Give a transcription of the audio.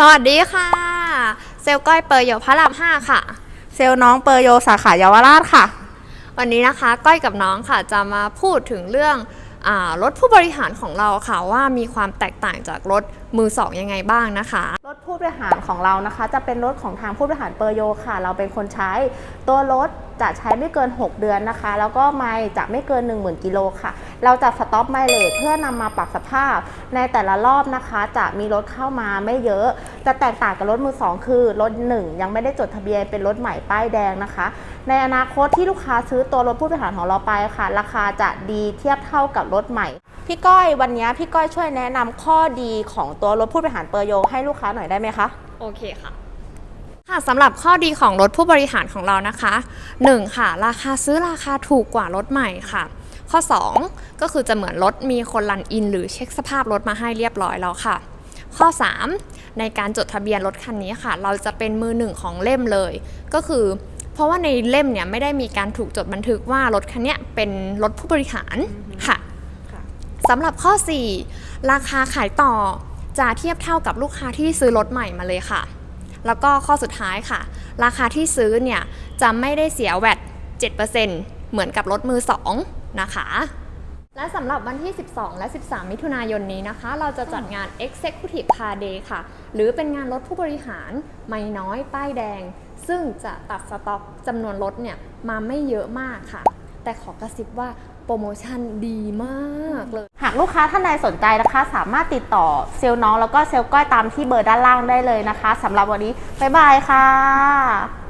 สวัสดีค่ะ เซลลก้อยเปอร์โยพระราม5ค่ะ เซลล์น้องเปอร์โยสาขาเยาวราชค่ะ วันนี้นะคะก้อยกับน้องค่ะจะมาพูดถึงเรื่องอารถผู้บริหารของเราค่ะว่ามีความแตกต่างจากรถมือสองยังไงบ้างนะคะรถ ผู้บริหารของเรานะคะ จะเป็นรถของทางผู้บริหารเปอร์โยค่ะ เราเป็นคนใช้ตัวรถจะใช้ไม่เกิน 6 เดือนนะคะ แล้วก็ไมล์จะไม่เกิน 10,000 กิโลค่ะ เราจะสต็อปไมล์เลทเพื่อนำมาปรับสภาพ ในแต่ละรอบนะคะ จะมีรถเข้ามาไม่เยอะ จะแตกต่างกับรถมือ 2 คือ รถ 1 ยังไม่ได้จดทะเบียนเป็นรถใหม่ป้ายแดงนะคะ ในอนาคตที่ลูกค้าซื้อตัวรถผู้บริหารของเราไปค่ะ ราคาจะดีเทียบเท่ากับรถใหม่ พี่ก้อยวันนี้พี่ก้อยช่วยแนะนำข้อดีของตัวรถผู้บริหารเปอร์โยให้ลูกค้าหน่อยได้ไหมคะ โอเคค่ะ ค่ะสำหรับข้อดีของรถผู้บริหารของเรานะคะ 1. ค่ะ ราคาซื้อราคาถูกกว่ารถใหม่ค่ะ ข้อ 2 ก็คือจะเหมือนรถมีคนรันอิน หรือเช็คสภาพรถมาให้เรียบร้อยแล้วค่ะ ข้อ 3 ในการจดทะเบียนรถคันนี้ค่ะ เราจะเป็นมือหนึ่งของเล่มเลย ก็คือ เพราะว่าในเล่มเนี่ยไม่ได้มีการถูกจดบันทึกว่ารถคันเนี้ยเป็นรถผู้บริหารค่ะค่ะ สำหรับข้อ 4 ราคาขายต่อจะเทียบเท่ากับลูกค้าที่ซื้อรถใหม่มาเลยค่ะ แล้วก็ข้อสุดท้ายค่ะ ราคาที่ซื้อเนี่ยจะไม่ได้เสียแวด7%เหมือนกับรถมือ 2 นะคะ และสำหรับวันที่ 12 และ 13 มิถุนายนนี้นะคะ เราจะจัดงาน Executive Car Day ค่ะ หรือเป็นงานรถผู้บริหาร ไม่น้อยป้ายแดง ซึ่งจะตัดสต็อกจำนวนรถเนี่ยมาไม่เยอะมากค่ะ แต่ขอกระซิบว่าโปรโมชั่นดีมากากลูกค้าท่านใดสนใจนะคะ สามารถติดต่อเซลล์น้องแล้วก็เซลล์ก้อยตามที่เบอร์ด้านล่างได้เลยนะคะสำหรับวันนี้บ๊ายบายค่ะ